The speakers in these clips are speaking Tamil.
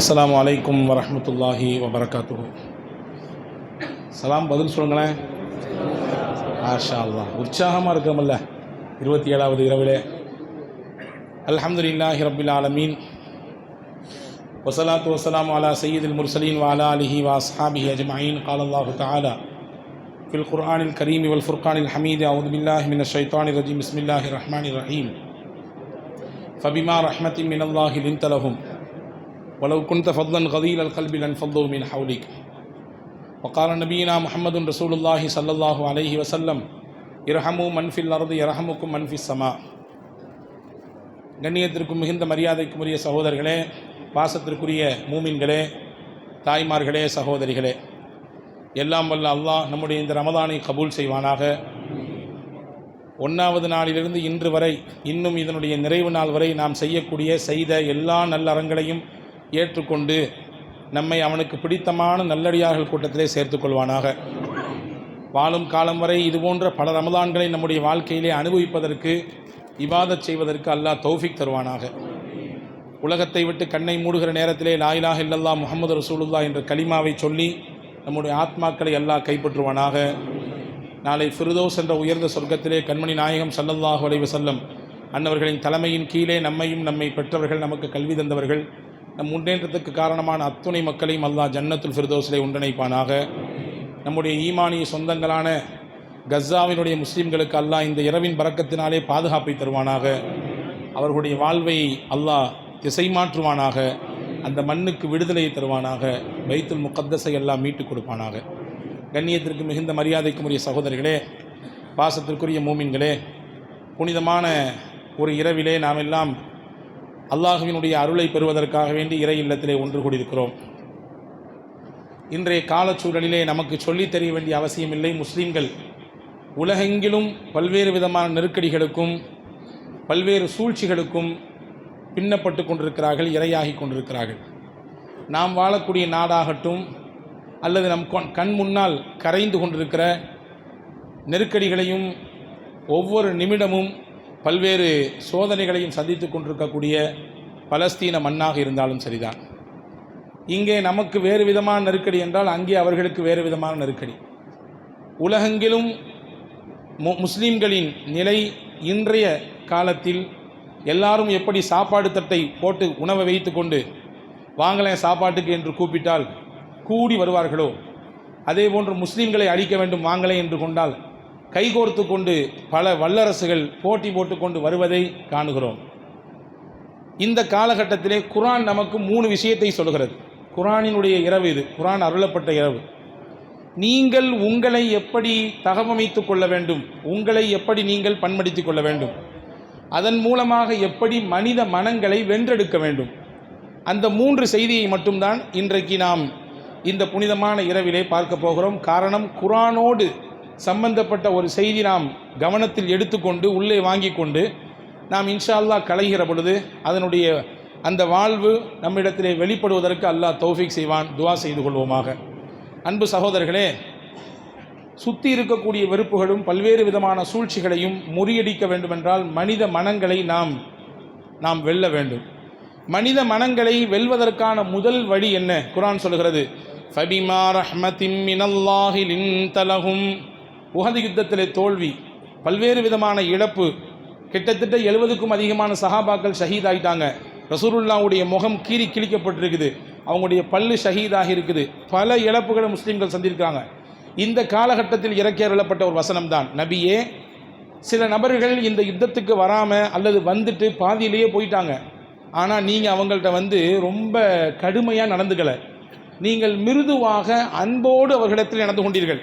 அஸ்ஸலாமு அலைக்கும் வரஹ்மத்துல்லாஹி வபரகாத்துஹு சலாம் பதில் சொல்லுங்களேன் ஆஷா அல்லாஹ் உற்சாகமாக இருக்கமில்ல இருபத்தி ஏழாவது இரவிலே அல்ஹம்துலில்லாஹி ரப்பில் ஆலமீன் வசலாத்து வசலாம் அலா சையீதுல் முர்சலீன் வாலா அலிஹி வா அஸ்ஹாபிஹி அஜ்மஈன் قال الله تعالى في القرآن الكريم والفرقان الحميد أعوذ بالله من الشيطان الرجيم بسم الله الرحمن الرحيم فبما رحمة من الله لنت لهم ولو كنت فضلا غليظ القلب لانفضوا من حولك وقال نبينا محمد رسول الله صلى الله عليه وسلم இரஹமு மன்ஃபில் அறது இரஹமுக்கும் மன்ஃபி சமா கண்ணியத்திற்கும் மிகுந்த மரியாதைக்கும் உரிய சகோதரர்களே பாசத்திற்குரிய மூமின்களே தாய்மார்களே சகோதரிகளே எல்லாம் வல்ல அல்லாஹ் நம்முடைய இந்த ரமதானை கபூல் செய்வானாக ஒன்றாவது நாளிலிருந்து இன்று வரை இன்னும் இதனுடைய நிறைவு நாள் வரை நாம் செய்யக்கூடிய செய்த எல்லா நல்லறங்களையும் ஏற்றுக்கொண்டு நம்மை அவனுக்கு பிடித்தமான நல்லடியார்கள் கூட்டத்திலே சேர்த்துக்கொள்வானாக வாழும் காலம் வரை இதுபோன்ற பல ரமதான்களை நம்முடைய வாழ்க்கையிலே அனுபவிப்பதற்கு இவாதச் செய்வதற்கு அல்லாஹ் தௌஃபிக் தருவானாக. உலகத்தை விட்டு கண்ணை மூடுகிற நேரத்திலே லாயிலாக இல்லல்லா முகமது ரசூலுல்லா என்ற கலிமாவை சொல்லி நம்முடைய ஆத்மாக்களை அல்லாஹ் கைப்பற்றுவானாக. நாளை ஃபிருதோஸ் என்ற உயர்ந்த சொர்க்கத்திலே கண்மணி நாயகம் சல்லல்லாஹு அலைவசல்லம் அன்னவர்களின் தலைமையின் கீழே நம்மையும் நம்மை பெற்றவர்கள் நமக்கு கல்வி தந்தவர்கள். நம் முன்னேற்றத்துக்கு காரணமான அத்துணை மக்களையும் அல்லாஹ் ஜன்னத்துல் ஃபிர்தோஸிலே ஒன்றிணைப்பானாக. நம்முடைய ஈமானிய சொந்தங்களான கஸ்ஸாவினுடைய முஸ்லீம்களுக்கு அல்லாஹ் இந்த இரவின் பறக்கத்தினாலே பாதுகாப்பை தருவானாக. அவர்களுடைய வாழ்வை அல்லாஹ் திசை மாற்றுவானாக. அந்த மண்ணுக்கு விடுதலையை தருவானாக. பைத்துல் முகத்தஸை எல்லாம் மீட்டுக் கொடுப்பானாக. கண்ணியத்திற்கு மிகுந்த மரியாதைக்குரிய உரிய சகோதரிகளே பாசத்திற்குரிய மூமின்களே புனிதமான ஒரு இரவிலே நாம் எல்லாம் அல்லாஹுவினுடைய அருளை பெறுவதற்காக வேண்டி இறை இல்லத்திலே ஒன்று கூடியிருக்கிறோம். இன்றைய காலச்சூழலிலே நமக்கு சொல்லித் தெரிய வேண்டிய அவசியமில்லை முஸ்லீம்கள் உலகெங்கிலும் பல்வேறு விதமான நெருக்கடிகளுக்கும் பல்வேறு சூழ்ச்சிகளுக்கும் பின்னப்பட்டு கொண்டிருக்கிறார்கள் இரையாகி கொண்டிருக்கிறார்கள். நாம் வாழக்கூடிய நாடாகட்டும் அல்லது நம் கண் முன்னால் கரைந்து கொண்டிருக்கிற நெருக்கடிகளையும் ஒவ்வொரு நிமிடமும் பல்வேறு சோதனைகளையும் சந்தித்து கொண்டிருக்கக்கூடிய பலஸ்தீன மண்ணாக இருந்தாலும் சரிதான். இங்கே நமக்கு வேறு விதமான நெருக்கடி என்றால் அங்கே அவர்களுக்கு வேறு விதமான நெருக்கடி. உலகெங்கிலும் மு முஸ்லீம்களின் நிலை இன்றைய காலத்தில் எல்லாரும் எப்படி சாப்பாடு தட்டை போட்டு உணவை வைத்து கொண்டு வாங்கலேன் சாப்பாட்டுக்கு என்று கூப்பிட்டால் கூடி வருவார்களோ? அதே போன்று முஸ்லீம்களை அழிக்க வேண்டும் வாங்கலை என்று கொண்டால் கைகோர்த்து கொண்டு பல வல்லரசுகள் போட்டி போட்டுக்கொண்டு வருவதை காணுகிறோம். இந்த காலகட்டத்திலே குரான் நமக்கு மூணு விஷயத்தை சொல்கிறது குரானினுடைய இரவு இது. குரான் அருளப்பட்ட இரவு. நீங்கள் உங்களை எப்படி தகவமைத்துக் கொள்ள வேண்டும்? உங்களை எப்படி நீங்கள் பண்படுத்திக் கொள்ள வேண்டும்? அதன் மூலமாக எப்படி மனித மனங்களை வென்றெடுக்க வேண்டும்? அந்த மூன்று செய்தியை மட்டும்தான் இன்றைக்கு நாம் இந்த புனிதமான இரவிலே பார்க்க போகிறோம். காரணம் குரானோடு சம்பந்தப்பட்ட ஒரு செய்தி நாம் கவனத்தில் எடுத்துக்கொண்டு உள்ளே வாங்கி கொண்டு நாம் இன்ஷா கலைகிற பொழுது அதனுடைய அந்த வாழ்வு நம்மிடத்திலே வெளிப்படுவதற்கு அல்லாஹ் தௌஃபிக் செய்வான் துவா செய்து கொள்வோமாக. அன்பு சகோதரர்களே சுற்றி இருக்கக்கூடிய வெறுப்புகளும் பல்வேறு விதமான சூழ்ச்சிகளையும் முறியடிக்க வேண்டுமென்றால் மனித மனங்களை நாம் நாம் வெல்ல வேண்டும். மனித மனங்களை வெல்வதற்கான முதல் வழி என்ன? குரான் சொல்கிறது ஃபபிமா ரஹ்மத்தின் மினல்லாஹிலின் தலகும் உகந்த யுத்தத்திலே தோல்வி பல்வேறு விதமான இழப்பு கிட்டத்தட்ட எழுபதுக்கும் அதிகமான சஹாபாக்கள் ஷஹீதாயிட்டாங்க. ரசூருல்லாவுடைய முகம் கீறி கிழிக்கப்பட்டிருக்குது. அவங்களுடைய பல்லு ஷஹீதாகி இருக்குது பல இழப்புகளை முஸ்லீம்கள் சந்திருக்காங்க இந்த காலகட்டத்தில் இறக்கேறப்பட்ட ஒரு வசனம் தான் நபியே சில நபர்கள் இந்த யுத்தத்துக்கு வராமல் அல்லது வந்துட்டு பாதியிலேயே போயிட்டாங்க. ஆனால் நீங்கள் அவங்கள்ட்ட வந்து ரொம்ப கடுமையாக நடந்துக்கலை. நீங்கள் மிருதுவாக அன்போடு அவர்களிடத்தில் நடந்து கொண்டீர்கள்.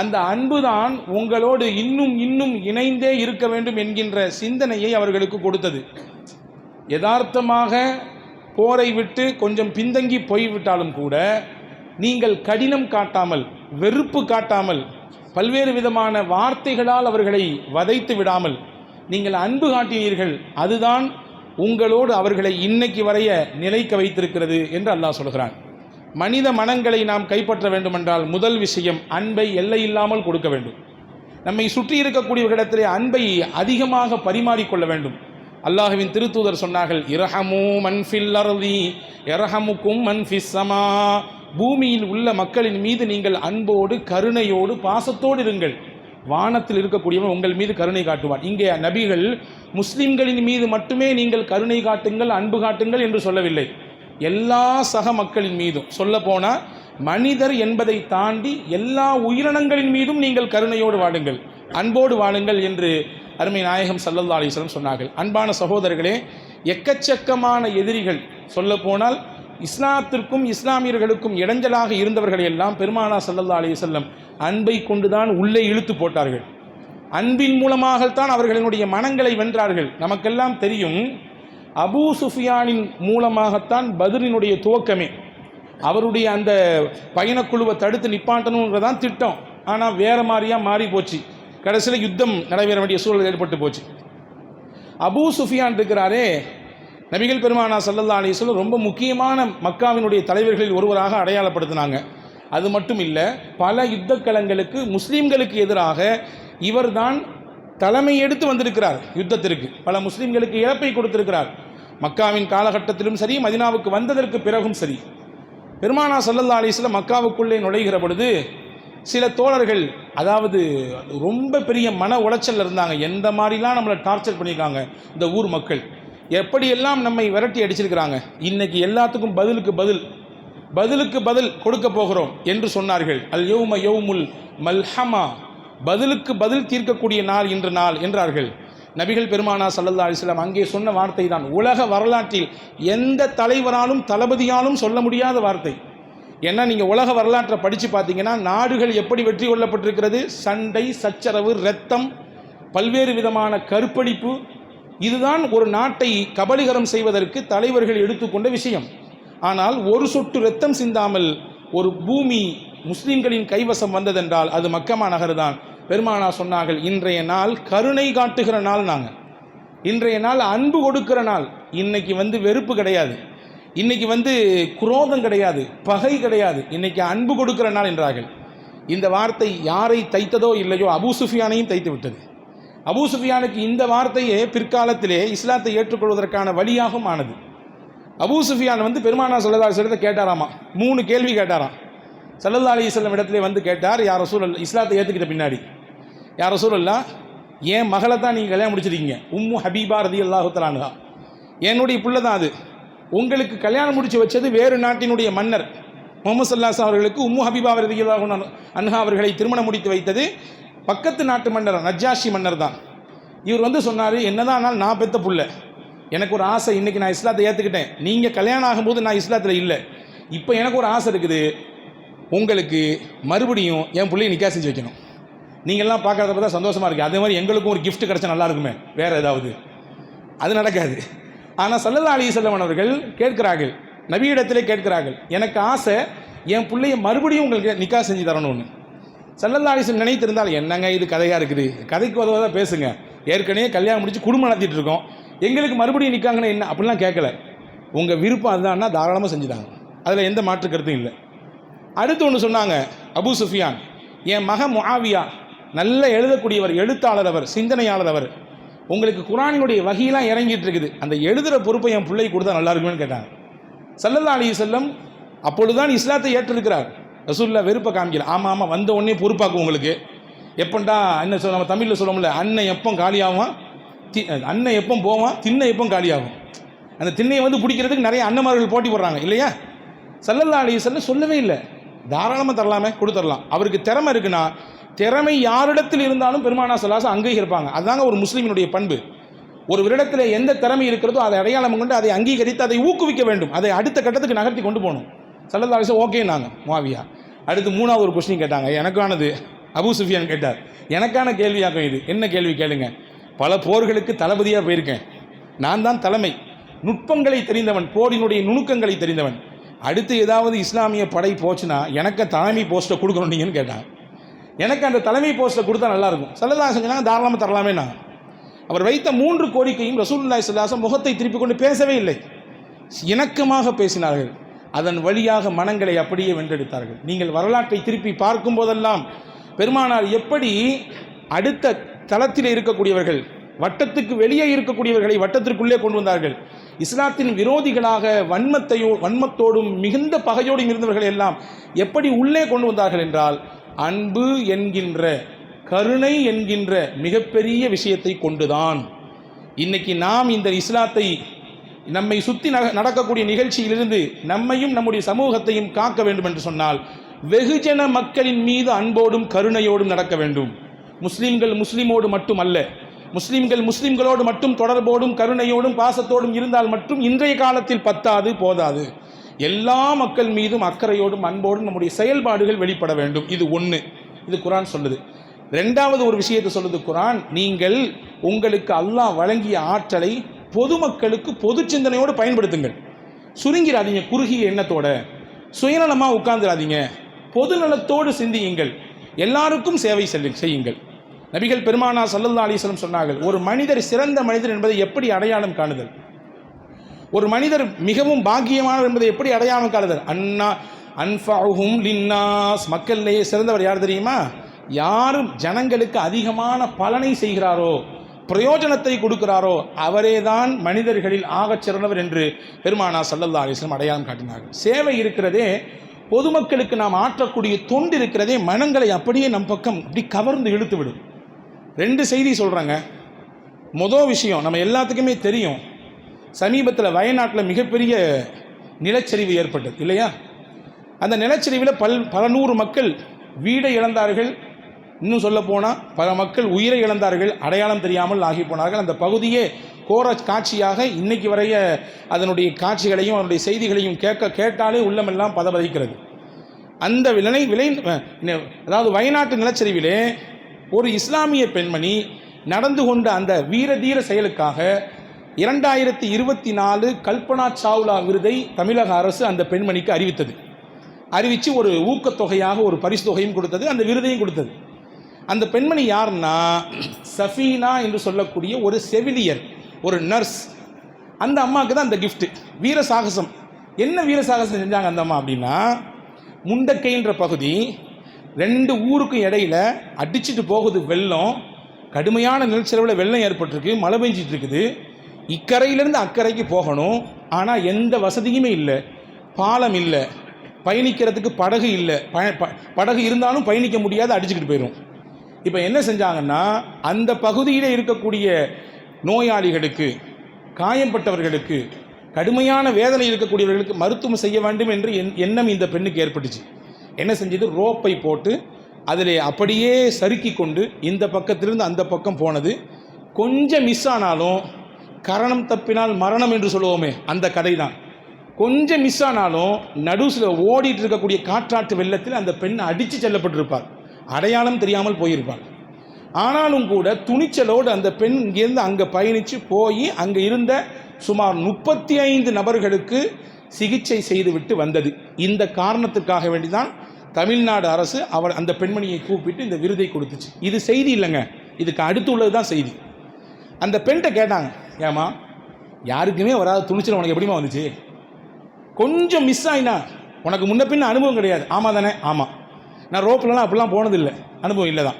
அந்த அன்புதான் உங்களோடு இன்னும் இன்னும் இணைந்தே இருக்க வேண்டும் என்கின்ற சிந்தனையை அவர்களுக்கு கொடுத்தது. யதார்த்தமாக போரை விட்டு கொஞ்சம் பின்தங்கி போய்விட்டாலும் கூட நீங்கள் கடினம் காட்டாமல் வெறுப்பு காட்டாமல் பல்வேறு விதமான வார்த்தைகளால் அவர்களை வதைத்து விடாமல் நீங்கள் அன்பு காட்டினீர்கள் அதுதான் உங்களோடு அவர்களை இன்னைக்கு வரைய நிலைக்க வைத்திருக்கிறது என்று அல்லாஹ் சொல்கிறான். மனித மனங்களை நாம் கைப்பற்ற வேண்டுமென்றால் முதல் விஷயம் அன்பை எல்லையில்லாமல் கொடுக்க வேண்டும். நம்மை சுற்றி இருக்கக்கூடியவர்களிடத்திலே அன்பை அதிகமாக பரிமாறிக்கொள்ள வேண்டும். அல்லாஹுவின் திருத்தூதர் சொன்னார்கள் இரஹமு மன்ஃபில் அருதி இரஹமுக்கும் மன்ஃபிஸ் சமா. பூமியில் உள்ள மக்களின் மீது நீங்கள் அன்போடு கருணையோடு பாசத்தோடு இருங்கள். வானத்தில் இருக்கக்கூடியவன் உங்கள் மீது கருணை காட்டுவான். இங்கே நபிகள் முஸ்லிம்களின் மீது மட்டுமே நீங்கள் கருணை காட்டுங்கள் அன்பு காட்டுங்கள் என்று சொல்லவில்லை. எல்லா சக மக்களின் மீதும். சொல்ல மனிதர் என்பதை தாண்டி எல்லா உயிரினங்களின் மீதும் நீங்கள் கருணையோடு வாடுங்கள் அன்போடு வாழுங்கள் என்று அருமை நாயகம் சல்லல்லா அலிஸ்லம் சொன்னார்கள். அன்பான சகோதரர்களே எக்கச்சக்கமான எதிரிகள். சொல்லப்போனால் இஸ்லாத்திற்கும் இஸ்லாமியர்களுக்கும் இடைஞ்சலாக இருந்தவர்கள் எல்லாம் பெருமானா சல்லல்லா அலிசல்லம் அன்பை கொண்டுதான் உள்ளே இழுத்து போட்டார்கள். அன்பின் மூலமாகத்தான் அவர்களினுடைய மனங்களை வென்றார்கள். நமக்கெல்லாம் தெரியும் அபூ சுஃபியானின் மூலமாகத்தான் பதிரினுடைய துவக்கமே. அவருடைய அந்த பயணக்குழுவை தடுத்து நிப்பாட்டணுன்றதான் திட்டம். ஆனால் வேறு மாதிரியாக மாறி போச்சு. கடைசியில் யுத்தம் நடைபெற வேண்டிய சூழல் ஏற்பட்டு போச்சு. அபூ சுஃபியான் இருக்கிறாரே நபிகள் பெருமானா சல்லல்லா அலிஸ்வல் ரொம்ப முக்கியமான மக்காவினுடைய தலைவர்களில் ஒருவராக அடையாளப்படுத்தினாங்க. அது மட்டும் இல்லை பல யுத்தக்கலங்களுக்கு முஸ்லீம்களுக்கு எதிராக இவர்தான் தலைமை எடுத்து வந்திருக்கிறார் யுத்தத்திற்கு. பல முஸ்லீம்களுக்கு இழப்பை கொடுத்திருக்கிறார். மக்காவின் காலகட்டத்திலும் சரி மதினாவுக்கு வந்ததற்கு பிறகும் சரி. பெருமானா சல்லல்லா அலிஸ்ல மக்காவுக்குள்ளே நுழைகிற பொழுது சில தோழர்கள் அதாவது ரொம்ப பெரிய மன உளைச்சல் இருந்தாங்க. எந்த மாதிரிலாம் நம்மளை டார்ச்சர் பண்ணியிருக்காங்க இந்த ஊர் மக்கள். எப்படியெல்லாம் நம்மை விரட்டி அடிச்சிருக்கிறாங்க. இன்னைக்கு எல்லாத்துக்கும் பதிலுக்கு பதில் பதிலுக்கு பதில் கொடுக்க போகிறோம் என்று சொன்னார்கள். அல் யௌம யௌமுல் மல்ஹமா. பதிலுக்கு பதில் தீர்க்கக்கூடிய நாள் இன்று நாள் என்றார்கள். நபிகள் பெருமானா சல்லல்லா அலிஸ்லாம் அங்கே சொன்ன வார்த்தை தான் உலக வரலாற்றில் எந்த தலைவராலும் தளபதியாலும் சொல்ல முடியாத வார்த்தை. ஏன்னா நீங்கள் உலக வரலாற்றை படித்து பார்த்தீங்கன்னா நாடுகள் எப்படி வெற்றி கொள்ளப்பட்டிருக்கிறது? சண்டை சச்சரவு ரத்தம் பல்வேறு விதமான கருப்படிப்பு. இதுதான் ஒரு நாட்டை கபலீகரம் செய்வதற்கு தலைவர்கள் எடுத்துக்கொண்ட விஷயம். ஆனால் ஒரு சொட்டு ரத்தம் சிந்தாமல் ஒரு பூமி முஸ்லீம்களின் கைவசம் வந்ததென்றால் அது மக்கமா நகர் தான் பெருமானா சொன்னார்கள் இன்றைய நாள் கருணை காட்டுகிற நாள் நாங்கள் இன்றைய நாள் அன்பு கொடுக்கிற நாள். இன்னைக்கு வந்து வெறுப்பு கிடையாது. இன்னைக்கு வந்து குரோதம் கிடையாது பகை கிடையாது. இன்னைக்கு அன்பு கொடுக்கிற நாள் என்றார்கள். இந்த வார்த்தை யாரை தைத்ததோ இல்லையோ அபூ சுஃபியானையும் தைத்து விட்டது. அபூ சுஃபியானுக்கு இந்த வார்த்தையே பிற்காலத்திலே இஸ்லாத்தை ஏற்றுக்கொள்வதற்கான வழியாகவும் ஆனது. அபூ சுஃபியான் வந்து பெருமானா சொல்லதா அலிஸ்லத்தை கேட்டாராமா? மூணு கேள்வி கேட்டாராம். சல்லல்லா அலிஸ்லம் இடத்துல வந்து கேட்டார் யார் சூழல் இஸ்லாத்தை ஏற்றுக்கிட்ட பின்னாடி. யார சூழல்லா என் மகளை தான் நீங்கள் கல்யாணம் முடிச்சிருக்கீங்க. உம்மு ஹபீபா ரதி என்னுடைய பிள்ளை தான் அது. உங்களுக்கு கல்யாணம் முடிச்சு வச்சது வேறு நாட்டினுடைய மன்னர் முகமது சல்லாஸ் அவர்களுக்கு உம்மு ஹபீபா ரதி அல்லாஹு அன்ஹா அவர்களை திருமணம் முடித்து வைத்தது பக்கத்து நாட்டு மன்னர் நஜ்ஜாஷி மன்னர் தான். இவர் வந்து சொன்னார் என்னதான் நான் பெத்த புள்ள. எனக்கு ஒரு ஆசை இன்றைக்கி நான் இஸ்லாத்தை ஏற்றுக்கிட்டேன் நீங்கள் கல்யாணம் ஆகும்போது நான் இஸ்லாத்தில் இல்லை. இப்போ எனக்கு ஒரு ஆசை இருக்குது. உங்களுக்கு மறுபடியும் என் பிள்ளையை நிக்கா செஞ்சு வைக்கணும். நீங்கள்லாம் பார்க்குறத பார்த்தா சந்தோஷமாக இருக்குது அதே மாதிரி எங்களுக்கும் ஒரு கிஃப்ட் கிடச்சா நல்லா இருக்குமே. வேறு ஏதாவது. அது நடக்காது. ஆனால் சல்லல்லா அலி செல்லவன் அவர்கள் கேட்கிறார்கள். நபியிடத்திலே கேட்கிறார்கள். எனக்கு ஆசை என் பிள்ளைய மறுபடியும் உங்களுக்கு நிக்கா செஞ்சு தரணும்னு. சல்லல்லா அலிசன் நினைத்திருந்தால் என்னங்க இது கதையாக இருக்குது? கதைக்கு உதவாதான் பேசுங்க. ஏற்கனவே கல்யாணம் முடிச்சு குடும்பம் நடத்திட்டு இருக்கோம். எங்களுக்கு மறுபடியும் நிற்காங்கன்னு என்ன? அப்படிலாம் கேட்கல. உங்கள் விருப்பம் அதுதான்னா தாராளமாக செஞ்சுட்டாங்க அதில் எந்த மாற்று கருத்தும் இல்லை. அடுத்து ஒன்று சொன்னாங்க. அபு சுஃபியான். என் மகன் முஆவியா நல்ல எழுதக்கூடியவர் எழுத்தாளர் அவர் சிந்தனையாளர் அவர். உங்களுக்கு குரானினுடைய வகையெல்லாம் இறங்கிட்டு இருக்குது அந்த எழுதுகிற பொறுப்பை என் பிள்ளை கொடுத்தா நல்லா இருக்குமேன்னு கேட்டாங்க. சல்லல்லா அலி செல்லம் அப்பொழுதுதான் இஸ்லாத்தை ஏற்றிருக்கிறார். ரசூல்லா வெறுப்பை காமிக்கல. ஆமாம் ஆமாம் வந்த உடனே பொறுப்பாக்கும் உங்களுக்கு. எப்பண்டா என்ன சொல்ல நம்ம தமிழில் சொல்லமுல்ல அண்ணன் எப்போ காலியாகும் தி அண்ணன் எப்போ போவான் திண்ணை எப்போ காலியாகும். அந்த திண்ணையை வந்து பிடிக்கிறதுக்கு நிறைய அண்ணன்மார்கள் போட்டி போடுறாங்க இல்லையா? சல்லல்லா அலி செல்லம் சொல்லவே இல்லை. தாராளமாக தரலாமே கொடுத்துடலாம் அவருக்கு திறமை இருக்குன்னா திறமை யாரிடத்தில் இருந்தாலும் பெருமானா சொல்லாசம் அங்கீகரிப்பாங்க. அதுதாங்க ஒரு முஸ்லீமினுடைய பண்பு. ஒரு விரிடத்தில் எந்த திறமை இருக்கிறதோ அதை அடையாளம் கொண்டு அதை அங்கீகரித்து அதை ஊக்குவிக்க வேண்டும். அதை அடுத்த கட்டத்துக்கு நகர்த்தி கொண்டு போகணும். சல்லல்லா ஓகே நாங்கள் மாவியா அடுத்து மூணாவது ஒரு கொஸ்டின் கேட்டாங்க. எனக்கானது அபு சுஃபியான் கேட்டார். எனக்கான கேள்வியாகும் இது. என்ன கேள்வி கேளுங்க. பல போர்களுக்கு தளபதியாக போயிருக்கேன். நான் தான் தலைமை. நுட்பங்களை தெரிந்தவன் போரினுடைய நுணுக்கங்களை தெரிந்தவன். அடுத்து ஏதாவது இஸ்லாமிய படை போச்சுன்னா எனக்கு தலைமை போஸ்ட்டை கொடுக்கணும் நீங்கன்னு கேட்டாங்க. எனக்கு அந்த தலைமை போஸ்ட்டை கொடுத்தா நல்லாயிருக்கும். சல்லல்லா செஞ்சுனா தாராளமாக தரலாமே நான் அவர் வைத்த மூன்று கோரிக்கையும் ரசூலுல்லாஹி ஸல்லல்லாஹு முகத்தை திருப்பி கொண்டு பேசவே இல்லை. இணக்கமாக பேசினார்கள். அதன் வழியாக மனங்களை அப்படியே வென்றெடுத்தார்கள். நீங்கள் வரலாற்றை திருப்பி பார்க்கும் போதெல்லாம் பெருமானார் எப்படி அடுத்த தளத்தில் இருக்கக்கூடியவர்கள் வட்டத்துக்கு வெளியே இருக்கக்கூடியவர்களை வட்டத்திற்குள்ளே கொண்டு வந்தார்கள். இஸ்லாத்தின் விரோதிகளாக வன்மத்தையோ வன்மத்தோடும் மிகுந்த பகையோடும் இருந்தவர்கள் எல்லாம் எப்படி உள்ளே கொண்டு வந்தார்கள் என்றால் அன்பு என்கின்ற கருணை என்கின்ற மிகப்பெரிய விஷயத்தை கொண்டுதான். இன்னைக்கு நாம் இந்த இஸ்லாத்தை நம்மை சுற்றி நக- நடக்கக்கூடிய நிகழ்ச்சியிலிருந்து நம்மையும் நம்முடைய சமூகத்தையும் காக்க வேண்டும் என்று சொன்னால் வெகுஜன மக்களின் மீது அன்போடும் கருணையோடும் நடக்க வேண்டும். முஸ்லீம்கள் முஸ்லீமோடு மட்டுமல்ல முஸ்லிம்கள் முஸ்லிம்களோடு மட்டும் தொடர்போடும் கருணையோடும் பாசத்தோடும் இருந்தால் மட்டும் இன்றைய காலத்தில் பத்தாது போதாது. எல்லா மக்கள் மீதும் அக்கறையோடும் அன்போடும் நம்முடைய செயல்பாடுகள் வெளிப்பட வேண்டும். இது ஒன்று இது குரான் சொல்லுது. ரெண்டாவது ஒரு விஷயத்தை சொல்லுது குரான். நீங்கள் உங்களுக்கு அல்லாஹ் வழங்கிய ஆற்றலை பொதுமக்களுக்கு பொது சிந்தனையோடு பயன்படுத்துங்கள். சுருங்கிடாதீங்க குறுகிய எண்ணத்தோட. சுயநலமாக உட்கார்ந்துடாதீங்க பொதுநலத்தோடு சிந்தியுங்கள். எல்லாருக்கும் சேவை செல்லு செய்யுங்கள். நபிகள் பெருமானா சல்லல்லா அலிஸ்லம் சொன்னார்கள் ஒரு மனிதர் சிறந்த மனிதர் என்பதை எப்படி அடையாளம் காணுதல்? ஒரு மனிதர் மிகவும் பாக்கியமானவர் என்பதை எப்படி அடையாளம் காணுதல்? அண்ணா அன்ஃபாஹும் லின்னாஸ். மக்களிலேயே சிறந்தவர் யார் தெரியுமா? யாரும் ஜனங்களுக்கு அதிகமான பலனை செய்கிறாரோ பிரயோஜனத்தை கொடுக்கிறாரோ அவரேதான் மனிதர்களில் ஆகச் சிறந்தவர் என்று பெருமானா சல்லல்லா அலிஸ்லம் அடையாளம் காட்டினார்கள். சேவை இருக்கிறதே பொதுமக்களுக்கு நாம் ஆற்றக்கூடிய தொண்டு இருக்கிறதே மனங்களை அப்படியே நம் பக்கம் இப்படி கவர்ந்து இழுத்து விடும் ரெண்டு செய்தி சொல்கிறாங்க மொதல் விஷயம் நம்ம எல்லாத்துக்குமே தெரியும் சமீபத்தில் வயநாட்டில் மிகப்பெரிய நிலச்சரிவு ஏற்பட்டது இல்லையா? அந்த நிலச்சரிவில் பல் பல நூறு மக்கள் வீடை இழந்தார்கள். இன்னும் சொல்ல போனால் பல மக்கள் உயிரை இழந்தார்கள். அடையாளம் தெரியாமல் ஆகி போனார்கள். அந்த பகுதியே கோர காட்சியாக இன்னைக்கு வரைய அதனுடைய காட்சிகளையும் அதனுடைய செய்திகளையும் கேட்க கேட்டாலே உள்ளமெல்லாம் பதபதிக்கிறது. அந்த விலை விலை அதாவது வயநாட்டு நிலச்சரிவிலே ஒரு இஸ்லாமிய பெண்மணி நடந்து கொண்ட அந்த வீரதீர செயலுக்காக இரண்டாயிரத்தி இருபத்தி நாலு கல்பனா சாவ்லா விருதை தமிழக அரசு அந்த பெண்மணிக்கு அறிவித்தது. அறிவித்து ஒரு ஊக்கத்தொகையாக ஒரு பரிசு தொகையும் கொடுத்தது அந்த விருதையும் கொடுத்தது. அந்த பெண்மணி யாருன்னா சஃபீனா என்று சொல்லக்கூடிய ஒரு செவிலியர் ஒரு நர்ஸ். அந்த அம்மாவுக்கு தான் அந்த கிஃப்ட்டு வீர சாகசம். என்ன வீர சாகசம் செஞ்சாங்க அந்த அம்மா அப்படின்னா முண்டக்கைன்ற பகுதி ரெண்டு ஊருக்கும் இடையில அடிச்சிட்டு போகுது வெள்ளம். கடுமையான நிலச்சரிவில் வெள்ளம் ஏற்பட்டிருக்கு மழை பெஞ்சிட்டு இருக்குது இக்கரையிலேருந்து அக்கறைக்கு போகணும். ஆனால் எந்த வசதியுமே இல்லை. பாலம் இல்லை. பயணிக்கிறதுக்கு படகு இல்லை. ப படகு இருந்தாலும் பயணிக்க முடியாது அடிச்சுக்கிட்டு போயிடும் இப்போ என்ன செஞ்சாங்கன்னா அந்த பகுதியில் இருக்கக்கூடிய நோயாளிகளுக்கு காயம்பட்டவர்களுக்கு கடுமையான வேதனை இருக்கக்கூடியவர்களுக்கு மருத்துவம் செய்ய வேண்டும் என்று எண்ணம் இந்த பெண்ணுக்கு ஏற்பட்டுச்சு. என்ன செஞ்சது? ரோப்பை போட்டு அதில் அப்படியே சறுக்கி கொண்டு இந்த பக்கத்திலிருந்து அந்த பக்கம் போனது. கொஞ்சம் மிஸ் ஆனாலும் கரணம் தப்பினால் மரணம் என்று சொல்லுவோமே அந்த கதை தான் கொஞ்சம் மிஸ் ஆனாலும் நடுசில் ஓடிட்டு இருக்கக்கூடிய காற்றாற்று வெள்ளத்தில் அந்த பெண் அடித்து செல்லப்பட்டிருப்பார் அடையாளம் தெரியாமல் போயிருப்பார் ஆனாலும் கூட துணிச்சலோடு அந்த பெண் இங்கேருந்து அங்கே பயணித்து போய் அங்கே இருந்த சுமார் முப்பத்தி ஐந்து நபர்களுக்கு சிகிச்சை செய்துவிட்டு வந்தது. இந்த காரணத்துக்காக வேண்டிதான் தமிழ்நாடு அரசு அவர் அந்த பெண்மணியை கூப்பிட்டு இந்த விருதை கொடுத்துச்சு. இது செய்தி இல்லைங்க. இதுக்கு அடுத்து உள்ளது தான் செய்தி. அந்த பெண்கிட்ட கேட்டாங்க. ஏமா யாருக்குமே வராத துணிச்சல் உனக்கு எப்படிமா வந்துச்சு? கொஞ்சம் மிஸ் ஆயினா உனக்கு முன்ன பின்ன அனுபவம் கிடையாது. ஆமாம் தானே? ஆமாம் நான் ரோப்லலாம் அப்படிலாம் போனதில்லை. அனுபவம் இல்லை தான்.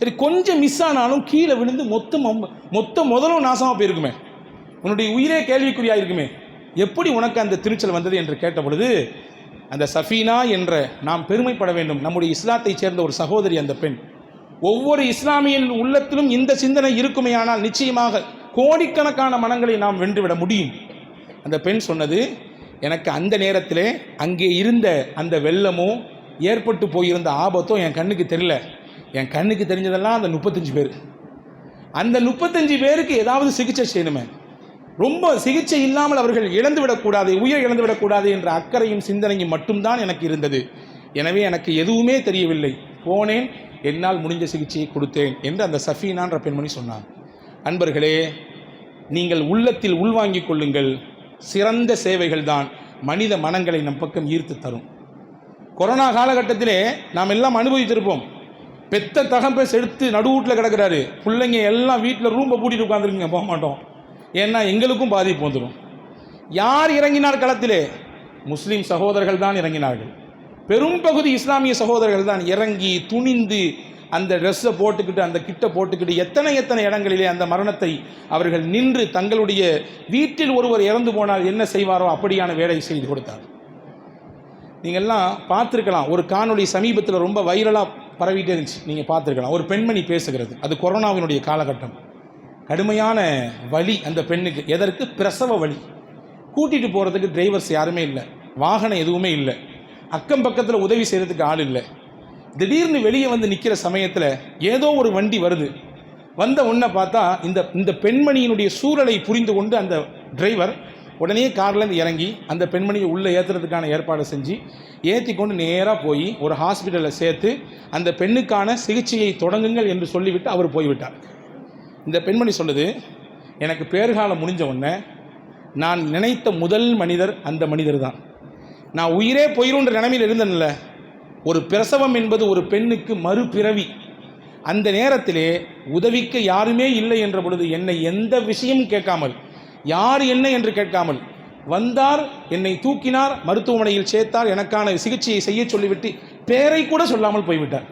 சரி கொஞ்சம் மிஸ் ஆனாலும் கீழே விழுந்து மொத்தம் மொத்த முதலும் நாசமாக போயிருக்குமே. உன்னுடைய உயிரே கேள்விக்குறியாக இருக்குமே எப்படி உனக்கு அந்த திருச்சல் வந்தது என்று கேட்ட பொழுது அந்த சஃபீனா என்ற நாம் பெருமைப்பட வேண்டும். நம்முடைய இஸ்லாத்தைச் சேர்ந்த ஒரு சகோதரி அந்த பெண். ஒவ்வொரு இஸ்லாமியின் உள்ளத்திலும் இந்த சிந்தனை இருக்குமேயானால் நிச்சயமாக கோடிக்கணக்கான மனங்களை நாம் வென்றுவிட முடியும். அந்த பெண் சொன்னது எனக்கு அந்த நேரத்தில் அங்கே இருந்த அந்த வெள்ளமோ ஏற்பட்டு போயிருந்த ஆபத்தோ என் கண்ணுக்கு தெரியல. என் கண்ணுக்கு தெரிஞ்சதெல்லாம் அந்த முப்பத்தஞ்சு பேர். அந்த முப்பத்தஞ்சு பேருக்கு ஏதாவது சிகிச்சை செய்யணுமே. ரொம்ப சிகிச்சை இல்லாமல் அவர்கள் இழந்து விடக்கூடாது உயிர் இழந்து விடக்கூடாது என்ற அக்கறையும் சிந்தனையும் மட்டும்தான் எனக்கு இருந்தது. எனவே எனக்கு எதுவுமே தெரியவில்லை. போனேன் என்னால் முடிஞ்ச சிகிச்சையை கொடுத்தேன் என்று அந்த சஃபீனான்ற பெண்மணி சொன்னார். அன்பர்களே நீங்கள் உள்ளத்தில் உள்வாங்கிக் கொள்ளுங்கள். சிறந்த சேவைகள் தான் மனித மனங்களை நம் பக்கம் ஈர்த்து தரும். கொரோனா காலகட்டத்திலே நாம் எல்லாம் அனுபவித்திருப்போம். பெத்த தகம்பை செடுத்து நடுவூட்டில் கிடக்கிறாரு. பிள்ளைங்க எல்லாம் வீட்டில் ரூம்பை பூட்டிட்டு உட்காந்துருக்குங்க போக மாட்டோம். ஏன்னா எங்களுக்கும் பாதிப்பு வந்துடும். யார் இறங்கினார் களத்திலே? முஸ்லீம் சகோதரர்கள் தான் இறங்கினார்கள். பெரும் பகுதி இஸ்லாமிய சகோதரர்கள் தான் இறங்கி துணிந்து அந்த ட்ரெஸ்ஸை போட்டுக்கிட்டு அந்த கிட்ட போட்டுக்கிட்டு எத்தனை எத்தனை இடங்களிலே அந்த மரணத்தை அவர்கள் நின்று தங்களுடைய வீட்டில் ஒருவர் இறந்து போனால் என்ன செய்வாரோ அப்படியான வேலை செய்து கொடுத்தார். நீங்கள்லாம் பார்த்துருக்கலாம் ஒரு காணொளி சமீபத்தில் ரொம்ப வைரலாக பரவிட்டே இருந்துச்சு. நீங்கள் பார்த்துருக்கலாம் ஒரு பெண்மணி பேசுகிறது. அது கொரோனாவினுடைய காலகட்டம். கடுமையான வழி அந்த பெண்ணுக்கு. எதற்கு? பிரசவ வழி கூட்டிகிட்டு போகிறதுக்கு டிரைவர்ஸ் யாருமே இல்லை. வாகனம் எதுவுமே இல்லை. அக்கம் பக்கத்தில் உதவி செய்கிறதுக்கு ஆள் இல்லை. திடீர்னு வெளியே வந்து நிற்கிற சமயத்தில் ஏதோ ஒரு வண்டி வருது. வந்த உடனே பார்த்தா இந்த இந்த பெண்மணியினுடைய சூழலை புரிந்து கொண்டு அந்த டிரைவர் உடனே கார்லேருந்து இறங்கி அந்த பெண்மணியை உள்ளே ஏற்றுறதுக்கான ஏற்பாடு செஞ்சு ஏற்றி கொண்டு நேராக போய் ஒரு ஹாஸ்பிட்டலில் சேர்த்து அந்த பெண்ணுக்கான சிகிச்சையை தொடங்குங்கள் என்று சொல்லிவிட்டு அவர் போய்விட்டார். இந்த பெண்மணி சொல்லுது எனக்கு பேறுகாலம் முடிஞ்ச உடனே நான் நினைத்த முதல் மனிதர் அந்த மனிதர் தான். நான் உயிரே போயிருன்ற நிலைமையில் இருந்தேன்ல. ஒரு பிரசவம் என்பது ஒரு பெண்ணுக்கு மறுபிறவி. அந்த நேரத்திலே உதவிக்கு யாருமே இல்லை என்ற பொழுது என்னை எந்த விஷயமும் கேட்காமல் யார் என்ன என்று கேட்காமல் வந்தார் என்னை தூக்கினார் மருத்துவமனையில் சேர்த்தார் எனக்கான சிகிச்சையை செய்ய சொல்லிவிட்டு பேரை கூட சொல்லாமல் போய்விட்டார்.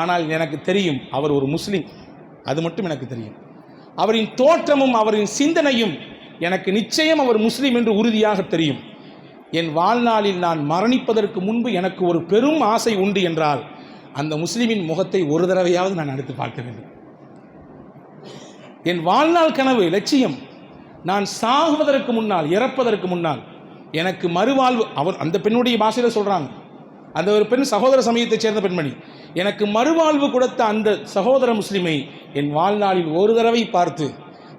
ஆனால் எனக்கு தெரியும் அவர் ஒரு முஸ்லீம். அது மட்டும் எனக்கு தெரியும். அவரின் தோற்றமும் அவரின் சிந்தனையும் எனக்கு நிச்சயம் அவர் முஸ்லீம் என்று உறுதியாக தெரியும். என் வாழ்நாளில் நான் மரணிப்பதற்கு முன்பு எனக்கு ஒரு பெரும் ஆசை உண்டு என்றால் அந்த முஸ்லிமின் முகத்தை ஒரு தடவையாவது நான் அடுத்து பார்க்க வேண்டும். என் வாழ்நாள் கனவு லட்சியம் நான் சாகுவதற்கு முன்னால் இறப்பதற்கு முன்னால் எனக்கு மறுவாழ்வு அவர் அந்த பெண்ணுடைய பாஷையில் சொல்கிறாங்க அந்த ஒரு பெண் சகோதர சமயத்தைச் சேர்ந்த பெண்மணி. எனக்கு மறுவாழ்வு கொடுத்த அந்த சகோதர முஸ்லிமை என் வாழ்நாளில் ஒரு தடவை பார்த்து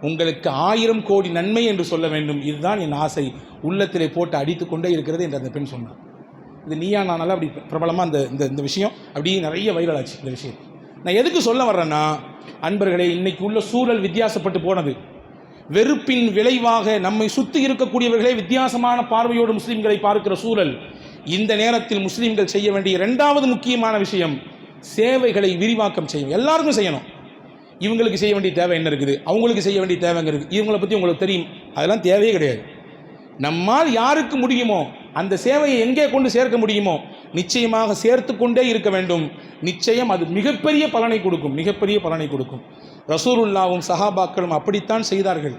உங்களுக்கு ஆயிரம் கோடி நன்மை என்று சொல்ல வேண்டும். இதுதான் என் ஆசை. உள்ளத்திலே போட்டு அடித்து கொண்டே இருக்கிறது என்று அந்த பெண் சொன்னார் இது நீயா நானால? அப்படி பிரபலமாக அந்த இந்த இந்த விஷயம்? அப்படியே நிறைய வைரல் ஆச்சு இந்த விஷயம். நான் எதுக்கு சொல்ல வர்றேன்னா அன்பர்களே இன்னைக்கு உள்ள சூழல் வித்தியாசப்பட்டு போனது. வெறுப்பின் விளைவாக நம்மை சுற்றி இருக்கக்கூடியவர்களே வித்தியாசமான பார்வையோடு முஸ்லீம்களை பார்க்கிற சூழல். இந்த நேரத்தில் முஸ்லீம்கள் செய்ய வேண்டிய இரண்டாவது முக்கியமான விஷயம் சேவைகளை விரிவாக்கம் செய்யும். எல்லாருக்கும் செய்யணும். இவங்களுக்கு செய்ய வேண்டிய தேவை என்ன இருக்குது? அவங்களுக்கு செய்ய வேண்டிய தேவைங்க இருக்குது? இவங்களை பற்றி உங்களுக்கு தெரியும். அதெல்லாம் தேவையே கிடையாது. நம்மால் யாருக்கு முடியுமோ அந்த சேவையை எங்கே கொண்டு சேர்க்க முடியுமோ நிச்சயமாக சேர்த்து கொண்டே இருக்க வேண்டும். நிச்சயம் அது மிகப்பெரிய பலனை கொடுக்கும். மிகப்பெரிய பலனை கொடுக்கும். ரசூருல்லாவும் சஹாபாக்களும் அப்படித்தான் செய்தார்கள்.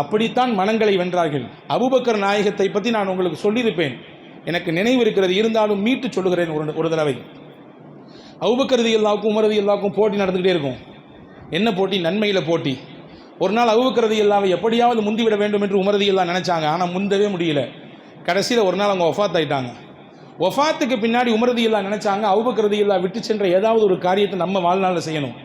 அப்படித்தான் மனங்களை வென்றார்கள். அபுபக்கர் நாயகத்தை பற்றி நான் உங்களுக்கு சொல்லியிருப்பேன். எனக்கு நினைவு இருக்கிறது. இருந்தாலும் மீட்டு சொல்லுகிறேன் ஒரு ஒரு தடவை. அவுபக்கரதி எல்லாவுக்கும் உமரதி எல்லாவுக்கும் போட்டி நடந்துக்கிட்டே இருக்கும். என்ன போட்டி? நன்மையில் போட்டி. ஒரு நாள் அவுபக்கரதி எல்லாவை எப்படியாவது முந்திவிட வேண்டும் என்று உமரதி எல்லாம் நினச்சாங்க. ஆனால் முந்தவே முடியல. கடைசியில் ஒரு நாள் அவங்க ஒஃபாத் ஆகிட்டாங்க ஒஃபாத்துக்கு பின்னாடி உமரதி எல்லாம் நினச்சாங்க. அவுபக்கரதி எல்லாம் விட்டு சென்ற ஏதாவது ஒரு காரியத்தை நம்ம வாழ்நாளில் செய்யணும்.